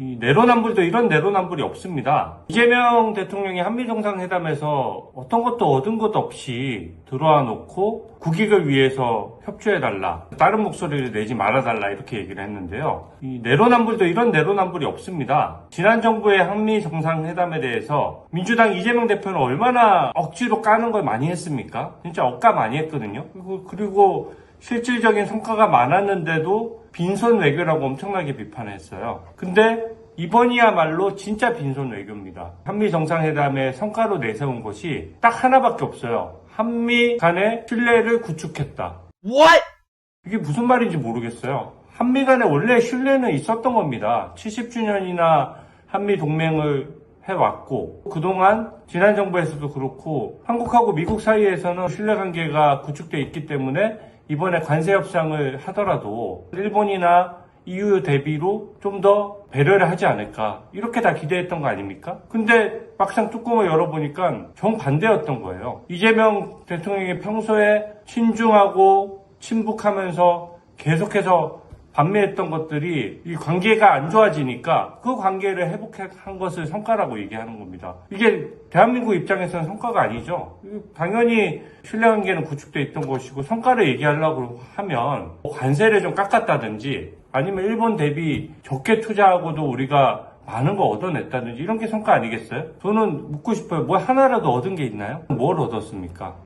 이 내로남불도 이런 내로남불이 없습니다. 이재명 대통령이 한미 정상회담에서 어떤 것도 얻은 것 없이 들어와 놓고 국익을 위해서 협조해달라. 다른 목소리를 내지 말아달라. 이렇게 얘기를 했는데요. 이 내로남불도 이런 내로남불이 없습니다. 지난 정부의 한미 정상회담에 대해서 민주당 이재명 대표는 얼마나 억지로 까는 걸 많이 했습니까? 진짜 억까 많이 했거든요. 그리고 실질적인 성과가 많았는데도 빈손 외교라고 엄청나게 비판했어요. 근데 이번이야말로 진짜 빈손 외교입니다. 한미 정상회담의 성과로 내세운 것이 딱 하나밖에 없어요. 한미 간의 신뢰를 구축했다. What? 이게 무슨 말인지 모르겠어요. 한미 간에 원래 신뢰는 있었던 겁니다. 70주년이나 한미 동맹을 해왔고, 그동안 지난 정부에서도 그렇고, 한국하고 미국 사이에서는 신뢰관계가 구축돼 있기 때문에 이번에 관세 협상을 하더라도 일본이나 EU 대비로 좀 더 배려를 하지 않을까. 이렇게 다 기대했던 거 아닙니까? 근데 막상 뚜껑을 열어보니까 정반대였던 거예요. 이재명 대통령이 평소에 친중하고 친북하면서 계속해서 반매했던 것들이 이 관계가 안 좋아지니까 그 관계를 회복한 것을 성과라고 얘기하는 겁니다. 이게 대한민국 입장에서는 성과가 아니죠. 당연히 신뢰관계는 구축돼 있던 것이고 성과를 얘기하려고 하면 관세를 좀 깎았다든지 아니면 일본 대비 적게 투자하고도 우리가 많은 거 얻어냈다든지 이런 게 성과 아니겠어요? 저는 묻고 싶어요. 뭐 하나라도 얻은 게 있나요? 뭘 얻었습니까?